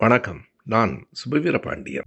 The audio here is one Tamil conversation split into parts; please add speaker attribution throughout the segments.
Speaker 1: வணக்கம். நான் சுபவீர பாண்டியன்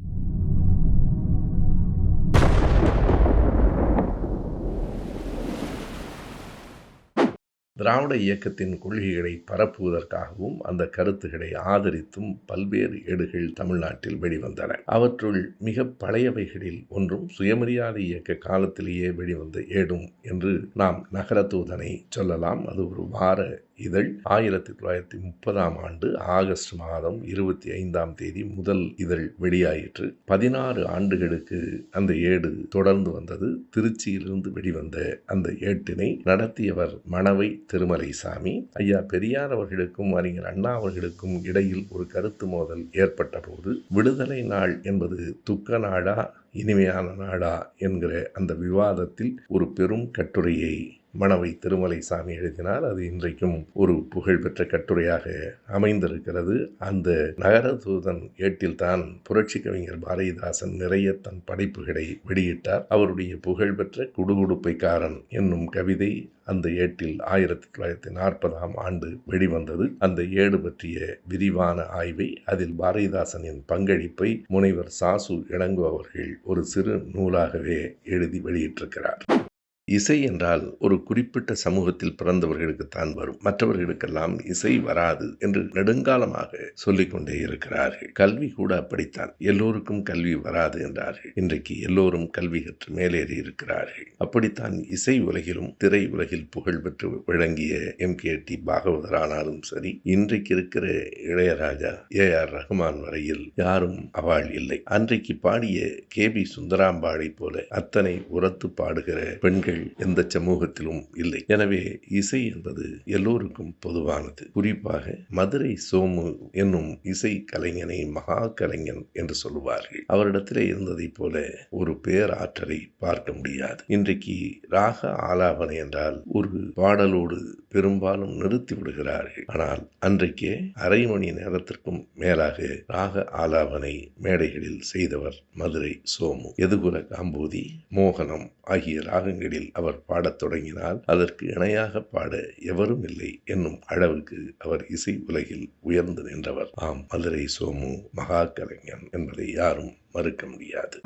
Speaker 1: திராவிட இயக்கத்தின் கொள்கைகளை பரப்புவதற்காகவும் அந்த கருத்துக்களை ஆதரித்தும் பல்வேறு ஏடுகள் தமிழ்நாட்டில் வெளிவந்தன. அவற்றுள் மிக பழையவைகளில் ஒன்றும் சுயமரியாதை இயக்க காலத்திலேயே வெளிவந்த ஏடும் என்று நாம் நகரத்தூதனை சொல்லலாம். அது ஒரு வார இதழ். ஆயிரத்தி தொள்ளாயிரத்தி முப்பதாம் ஆண்டு ஆகஸ்ட் மாதம் இருபத்தி ஐந்தாம் தேதி முதல் இதழ் வெளியாயிற்று. பதினாறு ஆண்டுகளுக்கு அந்த ஏடு தொடர்ந்து வந்தது. திருச்சியிலிருந்து வெளிவந்த அந்த ஏட்டினை நடத்தியவர் மணவை திருமலைசாமி ஐயா பெரியார் அவர்களுக்கும் அறிஞர் அண்ணா அவர்களுக்கும் இடையில் ஒரு கருத்து மோதல் ஏற்பட்ட போது விடுதலை நாள் என்பது துக்க நாளா இனிமையான நாடா என்கிற அந்த விவாதத்தில் ஒரு பெரும் கட்டுரையை மணவை திருமலைசாமி எழுதினார் அது இன்றைக்கும் ஒரு புகழ்பெற்ற கட்டுரையாக அமைந்திருக்கிறது. அந்த நகர தூதன் ஏட்டில்தான் புரட்சி கவிஞர் பாரதிதாசன் நிறைய தன் படைப்புகளை வெளியிட்டார். அவருடைய புகழ்பெற்ற குடுகுடுப்பைக்காரன் என்னும் கவிதை அந்த ஏட்டில் ஆயிரத்தி தொள்ளாயிரத்தி நாற்பதாம் ஆண்டு வெளிவந்தது. அந்த ஏடு பற்றிய விரிவான ஆய்வை அதில் பாரதிதாசனின் பங்களிப்பை முனைவர் சாசு இளங்கோ அவர்கள் ஒரு சிறு நூலாகவே எழுதி வெளியிட்டிருக்கிறார். இசை என்றால் ஒரு குறிப்பிட்ட சமூகத்தில் பிறந்தவர்களுக்குத்தான் வரும். மற்றவர்களுக்கெல்லாம் இசை வராது என்று நெடுங்காலமாக சொல்லிக்கொண்டே இருக்கிறார்கள். கல்வி கூட அப்படித்தான். எல்லோருக்கும் கல்வி வராது என்றார்கள். இன்றைக்கு எல்லோரும் கல்வி கற்று மேலேறி இருக்கிறார்கள். அப்படித்தான் இசை உலகிலும் திரை உலகில் புகழ் பெற்று விளங்கிய எம். கே. டி. பாகவதர் ஆனாலும் சரி இன்றைக்கு இருக்கிற இளையராஜா ஏ. ஆர். ரஹ்மான் வரையில் யாரும் அவள் இல்லை. அன்றைக்கு பாடிய கே. பி. சுந்தராம்பாளை போல அத்தனை உரத்து பாடுகிற பெண்கள் எந்த சமூகத்திலும் இல்லை. எனவே இசை என்பது எல்லோருக்கும் பொதுவானது. குறிப்பாக மதுரை சோமு என்னும் இசை கலைஞனை மகா கலைஞன் என்று சொல்லுவார்கள். அவரிடத்திலே இருந்ததைப் போல ஒரு பேராற்றலை பார்க்க முடியாது. இன்றைக்கு ராக ஆலாபனை என்றால் ஒரு பாடலோடு பெரும்பாலும் நிறுத்தி விடுகிறார்கள். ஆனால் அன்றைக்கே அரை மணி நேரத்திற்கும் மேலாக ராக ஆலாபனை மேடைகளில் செய்தவர் மதுரை சோமு. எதுகுல காம்போதி மோகனம் ஆகிய ராகங்களில் அவர் பாடத் தொடங்கினால் அதற்கு இணையாக பாட எவரும் இல்லை என்னும் அளவுக்கு அவர் இசை உலகில் உயர்ந்து நின்றவர். ஆம் மதுரை சோமு மகா கலைஞன் என்பதை யாரும் மறுக்க முடியாது.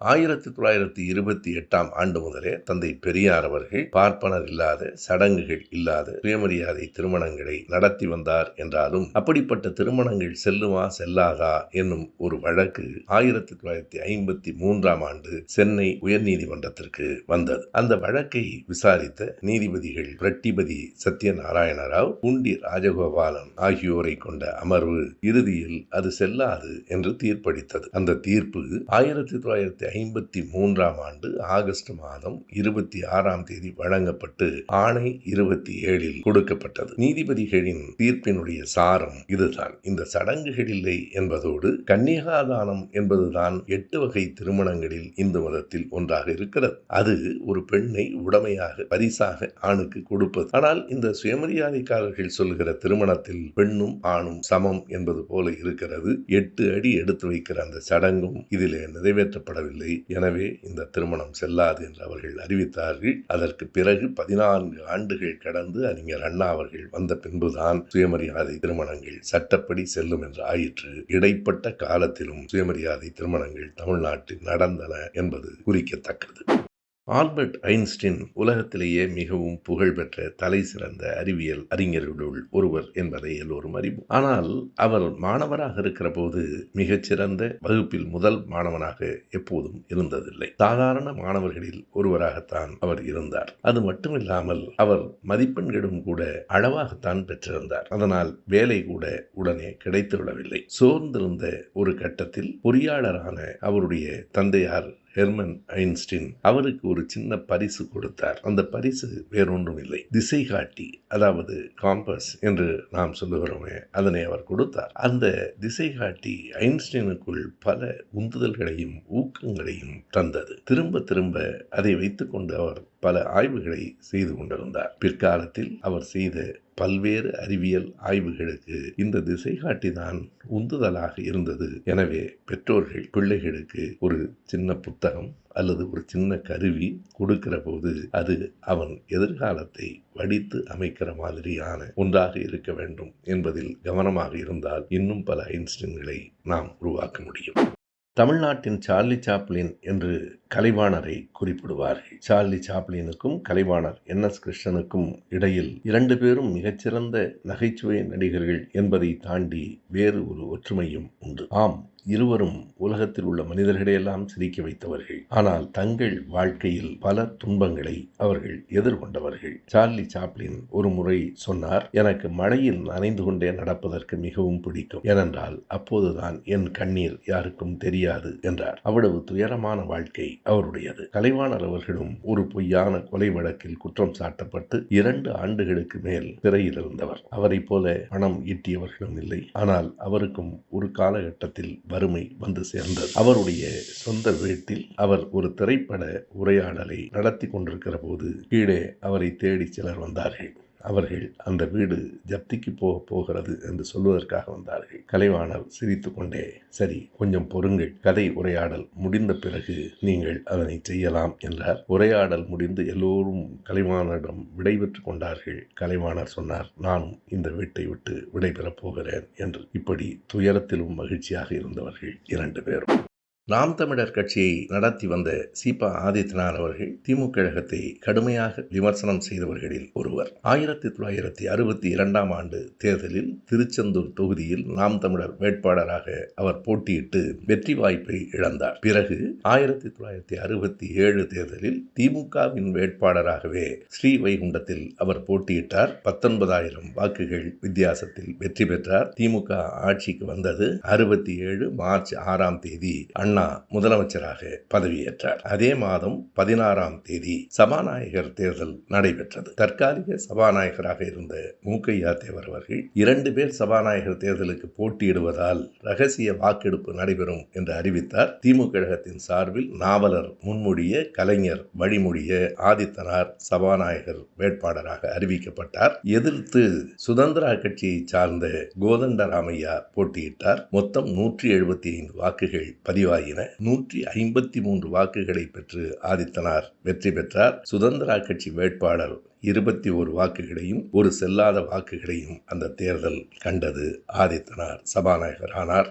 Speaker 1: ஆயிரத்தி தொள்ளாயிரத்தி இருபத்தி எட்டாம் ஆண்டு முதலே தந்தை பெரியார் அவர்கள் பார்ப்பனர் இல்லாத சடங்குகள் இல்லாத சுயமரியாதை திருமணங்களை நடத்தி வந்தார் என்றாலும் அப்படிப்பட்ட திருமணங்கள் செல்லுமா செல்லாதா என்னும் ஒரு வழக்கு ஆயிரத்தி தொள்ளாயிரத்தி ஐம்பத்தி மூன்றாம் ஆண்டு சென்னை உயர்நீதிமன்றத்திற்கு வந்தது. அந்த வழக்கை விசாரித்த நீதிபதிகள் ரெட்டிபதி சத்யநாராயண ராவ் குண்டி ராஜகோபாலன் ஆகியோரை கொண்ட அமர்வு இறுதியில் அது செல்லாது என்று தீர்ப்பளித்தது. அந்த தீர்ப்பு ஆயிரத்தி தொள்ளாயிரத்தி ஐம்பத்தி மூன்றாம் ஆண்டு ஆகஸ்ட் மாதம் இருபத்தி ஆறாம் தேதி வழங்கப்பட்டு ஆணை இருபத்தி ஏழில் கொடுக்கப்பட்டது. நீதிபதிகளின் தீர்ப்பினுடைய சாரம் இதுதான். இந்த சடங்குகள் இல்லை என்பதோடு கன்னிகாதானம் என்பதுதான் எட்டு வகை திருமணங்களில் இந்து மதத்தில் ஒன்றாக இருக்கிறது. அது ஒரு பெண்ணை உடமையாக பரிசாக ஆணுக்கு கொடுப்பது. ஆனால் இந்த சுயமரியாதைக்காரர்கள் சொல்லுகிற திருமணத்தில் பெண்ணும் ஆணும் சமம் என்பது போல இருக்கிறது. எட்டு அடி எடுத்து வைக்கிற அந்த சடங்கும் இதில் நிறைவேற்றப்படவில்லை. எனவே இந்த திருமணம் செல்லாது என்று அவர்கள் அறிவித்தார்கள். அதற்கு பிறகு பதினான்கு ஆண்டுகள் கடந்து அறிஞர் அண்ணா அவர்கள் வந்த பின்புதான் சுயமரியாதை திருமணங்கள் சட்டப்படி செல்லும் என்று ஆயிற்று. இடைப்பட்ட காலத்திலும் சுயமரியாதை திருமணங்கள் தமிழ்நாட்டில் நடந்தன என்பது குறிக்கத்தக்கது. ஆல்பர்ட் ஐன்ஸ்டீன் உலகத்திலேயே மிகவும் புகழ்பெற்ற தலை சிறந்த அறிவியல் அறிஞர்களுள் ஒருவர் என்பதை எல்லோரும் அறிவோம். ஆனால் அவர் மாணவராக இருக்கிற போது மிகச்சிறந்த வகுப்பில் முதல் மாணவனாக எப்போதும் இருந்ததில்லை. சாதாரண மாணவர்களில் ஒருவராகத்தான் அவர் இருந்தார். அது மட்டுமில்லாமல் அவர் மதிப்பெண்களும் கூட அளவாகத்தான் பெற்றிருந்தார். அதனால் வேலை கூட உடனே கிடைத்துவிடவில்லை. சோர்ந்திருந்த ஒரு கட்டத்தில் பொறியாளரான அவருடைய தந்தையார் ஹெர்மன் ஐன்ஸ்டீன் அவருக்கு ஒரு சின்ன பரிசு கொடுத்தார். அந்த பரிசு வேறொன்றும் இல்லை திசை காட்டி அதாவது காம்பஸ் என்று நாம் சொல்லுகிறோமே அதனை அவர் கொடுத்தார். அந்த திசை காட்டி ஐன்ஸ்டீனுக்குள் பல உந்துதல்களையும் ஊக்கங்களையும் தந்தது. திரும்ப திரும்ப அதை வைத்துக்கொண்டு அவர் பல ஆய்வுகளை செய்து கொண்டிருந்தார். பிற்காலத்தில் அவர் செய்த பல்வேறு அறிவியல் ஆய்வுகளுக்கு இந்த திசை காட்டிதான் உந்துதலாக இருந்தது. எனவே பெற்றோர்கள் பிள்ளைகளுக்கு ஒரு சின்ன புத்தகம் அல்லது ஒரு சின்ன கருவி கொடுக்கிற போது அது அவன் எதிர்காலத்தை வடித்து அமைக்கிற மாதிரியான ஒன்றாக இருக்க வேண்டும் என்பதில் கவனமாக இருந்தால் இன்னும் பல ஐன்ஸ்டீன்களை நாம் உருவாக்க முடியும். தமிழ்நாட்டின் சார்லி சாப்ளின் என்று கலைவாணரை குறிப்பிடுவார்கள். சார்லி சாப்ளினுக்கும் கலைவாணர் என் எஸ் கிருஷ்ணனுக்கும் இடையில் இரண்டு பேரும் மிகச்சிறந்த நகைச்சுவை நடிகர்கள் என்பதை தாண்டி வேறு ஒரு ஒற்றுமையும் உண்டு. ஆம் இருவரும் உலகத்தில் உள்ள மனிதர்களையெல்லாம் சிரிக்க வைத்தவர்கள். ஆனால் தங்கள் வாழ்க்கையில் பல துன்பங்களை அவர்கள் எதிர்கொண்டவர்கள். சார்லி சாப்ளின் ஒரு முறை சொன்னார் எனக்கு மழையில் நனைந்து கொண்டே நடப்பதற்கு மிகவும் பிடிக்கும். ஏனென்றால் அப்போதுதான் என் கண்ணீர் யாருக்கும் தெரியாது என்றார். அவ்வளவு துயரமான வாழ்க்கை அவருடையது. கலைவாணர் அவர்களும் ஒரு பொய்யான கொலை வழக்கில் குற்றம் சாட்டப்பட்டு இரண்டு ஆண்டுகளுக்கு மேல் சிறையில் இருந்தவர் அவரைப் போல பணம் ஈட்டியவர்களும் இல்லை. ஆனால் அவருக்கும் ஒரு காலகட்டத்தில் வறுமை வந்து சேர்ந்தது. அவருடைய சொந்த வீட்டில் அவர் ஒரு திரைப்பட உரையாடலை நடத்தி கொண்டிருக்கிற போது கீழே அவரை தேடி சிலர் வந்தார்கள். அவர்கள் அந்த வீடு ஜப்திக்கு போக போகிறது என்று சொல்வதற்காக வந்தார்கள். கலைவாணர் சிரித்து கொண்டே சரி கொஞ்சம் பொறுங்கள். கதை உரையாடல் முடிந்த பிறகு நீங்கள் அதனை செய்யலாம் என்றார். உரையாடல் முடிந்து எல்லோரும் கலைவாணரிடம் விடைபெற்று கொண்டார்கள். கலைவாணர் சொன்னார் நானும் இந்த வீட்டை விட்டு விடைபெறப் போகிறேன் என்று. இப்படி துயரத்திலும் மகிழ்ச்சியாக இருந்தவர்கள் இரண்டு பேரும். நாம் தமிழர் கட்சியை நடத்தி வந்த சீபா ஆதித்யநாத் அவர்கள் திமுக கழகத்தை கடுமையாக விமர்சனம் செய்தவர்களில் ஒருவர். ஆயிரத்தி தொள்ளாயிரத்தி அறுபத்தி இரண்டாம் ஆண்டு தேர்தலில் திருச்செந்தூர் தொகுதியில் நாம் தமிழர் வேட்பாளராக அவர் போட்டியிட்டு வெற்றி வாய்ப்பை இழந்தார். பிறகு ஆயிரத்தி தொள்ளாயிரத்தி அறுபத்தி ஏழு தேர்தலில் திமுகவின் வேட்பாளராகவே ஸ்ரீவைகுண்டத்தில் அவர் போட்டியிட்டார். பத்தொன்பதாயிரம் வாக்குகள் வித்தியாசத்தில் வெற்றி பெற்றார். திமுக ஆட்சிக்கு வந்தது அறுபத்தி ஏழு மார்ச் ஆறாம் தேதி அண்ணா முதலமைச்சராக பதவியேற்றார். அதே மாதம் பதினாறாம் தேதி சபாநாயகர் தேர்தல் நடைபெற்றது. தற்காலிக சபாநாயகராக இருந்த மூக்கையா தேவர் அவர்கள் இரண்டு பேர் சபாநாயகர் தேர்தலுக்கு போட்டியிடுவதால் ரகசிய வாக்கெடுப்பு நடைபெறும் என்று அறிவித்தார். திமுக கழகத்தின் சார்பில் நாவலர் முன்மொழிய கலைஞர் வழிமொழிய ஆதித்தனார் சபாநாயகர் வேட்பாளராக அறிவிக்கப்பட்டார். எதிர்த்து சுதந்திரா கட்சியை சார்ந்த கோதண்டராமையா போட்டியிட்டார். மொத்தம் நூற்றி எழுபத்தி ஐந்து வாக்குகள் பதிவாகி என நூற்றி ஐம்பத்தி மூன்று வாக்குகளை பெற்று ஆதித்தனார் வெற்றி பெற்றார். சுதந்திரா கட்சி வேட்பாளர் இருபத்தி ஒரு வாக்குகளையும் ஒரு செல்லாத வாக்குகளையும் அந்த தேர்தல் கண்டது ஆதித்தனார் சபாநாயகர் ஆனார்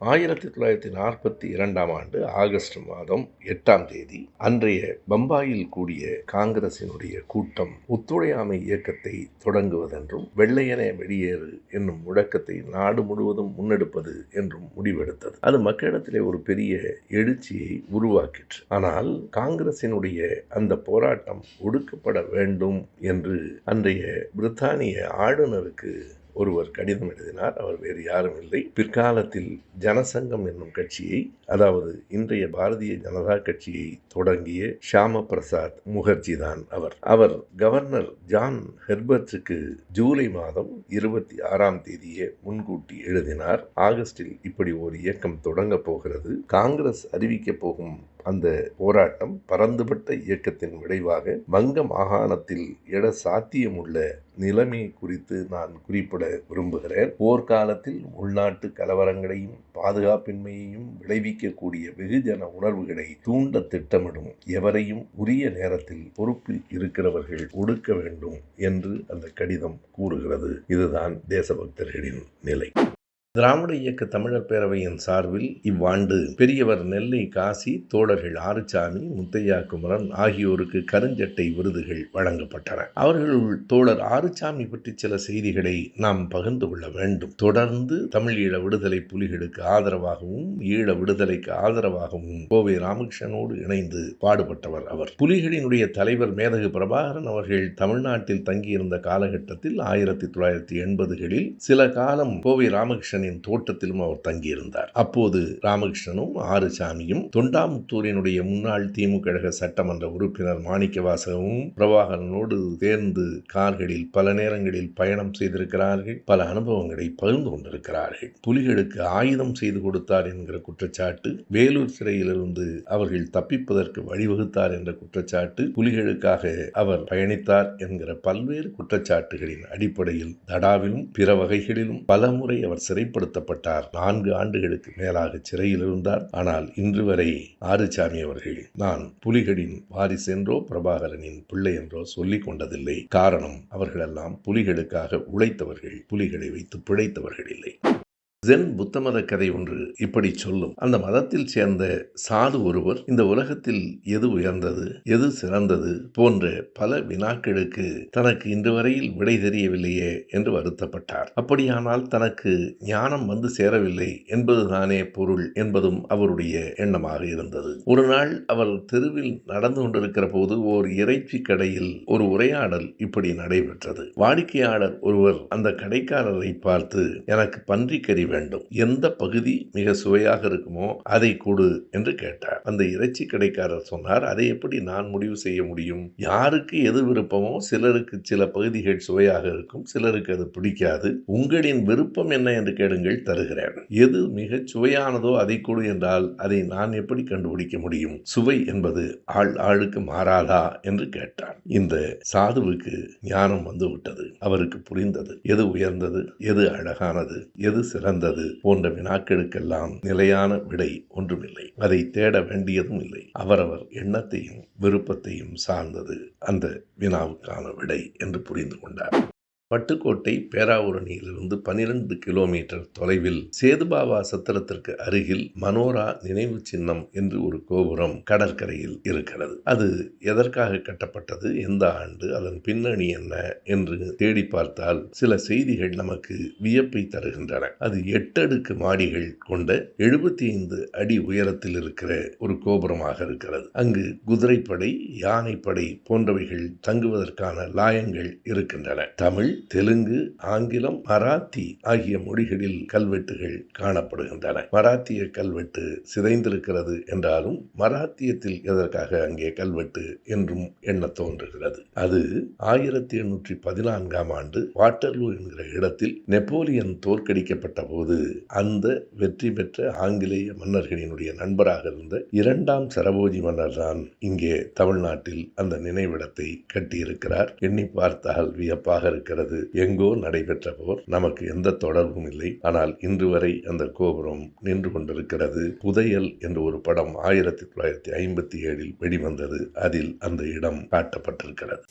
Speaker 1: ஆயிரத்தி தொள்ளாயிரத்தி நாற்பத்தி இரண்டாம் ஆண்டு ஆகஸ்ட் மாதம் எட்டாம் தேதி அன்றைய பம்பாயில் கூடிய காங்கிரசினுடைய கூட்டம் ஒத்துழையாமை இயக்கத்தை தொடங்குவதென்றும் வெள்ளையனே வெளியேறு என்னும் முழக்கத்தை நாடு முழுவதும் முன்னெடுப்பது என்றும் முடிவெடுத்தது. அது மக்களிடத்திலே ஒரு பெரிய எழுச்சியை உருவாக்கிற்று. ஆனால் காங்கிரசினுடைய அந்த போராட்டம் ஒடுக்கப்பட வேண்டும் என்று அன்றைய பிரித்தானிய ஆளுநருக்கு ஒருவர் கடிதம் எழுதினார் அவர் வேறு யாரும் இல்லை. பிற்காலத்தில் ஜனசங்கம் என்னும் கட்சியை அதாவது இன்றைய பாரதிய ஜனதா கட்சியை தொடங்கிய ஷியாம பிரசாத் முகர்ஜி தான் அவர். அவர் கவர்னர் ஜான் ஹெர்பர்ட்ஸுக்கு ஜூலை மாதம் இருபத்தி ஆறாம் தேதியே முன்கூட்டி எழுதினார். ஆகஸ்டில் இப்படி ஒரு இயக்கம் தொடங்க போகிறது. காங்கிரஸ் அறிவிக்க போகும் அந்த போராட்டம் பரந்துபட்ட இயக்கத்தின் விளைவாக வங்க மாகாணத்தில் எட சாத்தியமுள்ள நிலைமை குறித்து நான் குறிப்பிட விரும்புகிறேன். போர்க்காலத்தில் உள்நாட்டு கலவரங்களையும் பாதுகாப்பின்மையையும் விளைவிக்கக்கூடிய வெகுஜன உணர்வுகளை தூண்ட திட்டமிடும் எவரையும் உரிய நேரத்தில் பொறுப்பில் இருக்கிறவர்கள் ஒடுக்க வேண்டும் என்று அந்த கடிதம் கூறுகிறது. இதுதான் தேசபக்தர்களின் நிலை. திராவிட இயக்க தமிழர் பேரவையின் சார்பில் இவ்வாண்டு பெரியவர் நெல்லை காசி தோழர்கள் ஆறுசாமி முத்தையா குமரன் ஆகியோருக்கு கருஞ்சட்டை விருதுகள் வழங்கப்பட்டன. அவர்களுள் தோழர் ஆறுசாமி பற்றி சில செய்திகளை நாம் பகிர்ந்து கொள்ள வேண்டும். தொடர்ந்து தமிழீழ விடுதலை புலிகளுக்கு ஆதரவாகவும் ஈழ விடுதலைக்கு ஆதரவாகவும் கோவை ராமகிருஷ்ணனோடு இணைந்து பாடுபட்டவர் அவர். புலிகளினுடைய தலைவர் மேதகு பிரபாகரன் அவர்கள் தமிழ்நாட்டில் தங்கியிருந்த காலகட்டத்தில் ஆயிரத்தி தொள்ளாயிரத்தி எண்பதுகளில் சில காலம் கோவை ராமகிருஷ்ணன் ராமகிருஷ்ணனின் தோட்டத்திலும் அவர் தங்கியிருந்தார். அப்போது ராமகிருஷ்ணனும் ஆறுசாமியும் தொண்டாமுத்தூரினுடைய முன்னாள் திமுக கழக சட்டமன்ற உறுப்பினர் மாணிக்க வாசகமும் பிரபாகரனோடு சேர்ந்து கார்களில் பல நேரங்களில் பயணம் செய்திருக்கிறார்கள். பல அனுபவங்களை பகிர்ந்து கொண்டிருக்கிறார்கள். புலிகளுக்கு ஆயுதம் செய்து கொடுத்தார் என்கிற குற்றச்சாட்டு வேலூர் சிறையிலிருந்து அவர்கள் தப்பிப்பதற்கு வழிவகுத்தார் என்ற குற்றச்சாட்டு புலிகளுக்காக அவர் பயணித்தார் என்கிற பல்வேறு குற்றச்சாட்டுகளின் அடிப்படையில் தடாவிலும் பிற வகைகளிலும் பலமுறை அவர் சிறை சிறைப்படுத்தப்பட்டார் நான்கு ஆண்டுகளுக்கு மேலாக சிறையில் இருந்தார். ஆனால் இன்று வரை ஆறுசாமி அவர்கள் நான் புலிகளின் வாரிசு என்றோ பிரபாகரனின் பிள்ளை என்றோ சொல்லிக் கொண்டதில்லை. காரணம் அவர்களெல்லாம் புலிகளுக்காக உழைத்தவர்கள். புலிகளை வைத்து பிழைத்தவர்கள் இல்லை. ஜென் புத்த மத கதை ஒன்று இப்படி சொல்லும். அந்த மதத்தில் சேர்ந்த சாது ஒருவர் இந்த உலகத்தில் எது உயர்ந்தது எது சிறந்தது போன்ற பல வினாக்களுக்கு தனக்கு இன்று வரையில் விடை தெரியவில்லையே என்று வருத்தப்பட்டார். அப்படியானால் தனக்கு ஞானம் வந்து சேரவில்லை என்பதுதானே பொருள் என்பதும் அவருடைய எண்ணமாக இருந்தது. ஒரு நாள் அவர் தெருவில் நடந்து கொண்டிருக்கிற போது ஓர் இறைச்சி கடையில் ஒரு உரையாடல் இப்படி நடைபெற்றது. வாடிக்கையாளர் ஒருவர் அந்த கடைக்காரரை பார்த்து எனக்கு பன்றிக்கறி வேண்டும். எந்த பகுதி மிக சுவையாக இருக்குமோ அதை கொடு என்று கேட்டார். அந்த இறைச்சி கடைக்காரர் சொன்னார் அதை எப்படி நான் முடிவு செய்ய முடியும்? யாருக்கு எது விருப்பமோ சிலருக்கு சில பகுதிகள் சுவையாக இருக்கும் சிலருக்கு அது பிடிக்காது. உங்களின் விருப்பம் என்ன என்று கேளுங்கள் தருகிறேன். எது மிகச் சுவையானதோ அதை கொடு என்றால் அதை நான் எப்படி கண்டுபிடிக்க முடியும்? சுவை என்பது ஆள் ஆளுக்கு மாறாதா? என்று கேட்டான். இந்த சாதுவுக்கு ஞானம் வந்துவிட்டது. அவருக்கு புரிந்தது. எது உயர்ந்தது? எது அழகானது? எது சிறந்தது? போன்ற வினாக்களுக்கெல்லாம் நிலையான விடை ஒன்றுமில்லை. அதை தேட வேண்டியதும் இல்லை. அவரவர் எண்ணத்தையும் விருப்பத்தையும் சார்ந்தது அந்த வினாவுக்கான விடை என்று புரிந்து கொண்டார். பட்டுக்கோட்டை பேராவூரணியிலிருந்து பனிரெண்டு கிலோமீட்டர் தொலைவில் சேதுபாவா சத்திரத்திற்கு அருகில் மனோரா நினைவு சின்னம் என்று ஒரு கோபுரம் கடற்கரையில் இருக்கிறது. அது எதற்காக கட்டப்பட்டது? எந்த ஆண்டு? அதன் பின்னணி என்ன? என்று தேடி பார்த்தால் சில செய்திகள் நமக்கு வியப்பை தருகின்றன. அது எட்டடுக்கு மாடிகள் கொண்ட எழுபத்தி ஐந்து அடி உயரத்தில் இருக்கிற ஒரு கோபுரமாக இருக்கிறது. அங்கு குதிரைப்படை யானைப்படை போன்றவைகள் தங்குவதற்கான லாயங்கள் இருக்கின்றன. தமிழ் தெலுங்கு ஆங்கிலம் மராத்தி ஆகிய மொழிகளில் கல்வெட்டுகள் காணப்படுகின்றன. மராத்திய கல்வெட்டு சிதைந்திருக்கிறது என்றாலும் மராத்தியத்தில் எதற்காக அங்கே கல்வெட்டு என்றும் எண்ண தோன்றுகிறது. அது ஆயிரத்தி எண்ணூற்றி பதினான்காம் ஆண்டு வாட்டர்லூ என்கிற இடத்தில் நெப்போலியன் தோற்கடிக்கப்பட்ட போது அந்த வெற்றி பெற்ற ஆங்கிலேய மன்னர்களினுடைய நண்பராக இருந்த இரண்டாம் சரபோஜி மன்னர் தான் இங்கே தமிழ்நாட்டில் அந்த நினைவிடத்தை கட்டியிருக்கிறார். எண்ணி பார்த்தால் வியப்பாக இருக்கிறது. இருக்கிறது எங்கோ நடைபெற்ற போர் நமக்கு எந்த தொடர்பும் இல்லை. ஆனால் இன்று வரை அந்த கோபுரம் நின்று கொண்டிருக்கிறது. புதையல் என்ற ஒரு படம் ஆயிரத்தி தொள்ளாயிரத்தி ஐம்பத்தி ஏழில் வெளிவந்தது. அதில் அந்த இடம் காட்டப்பட்டிருக்கிறது.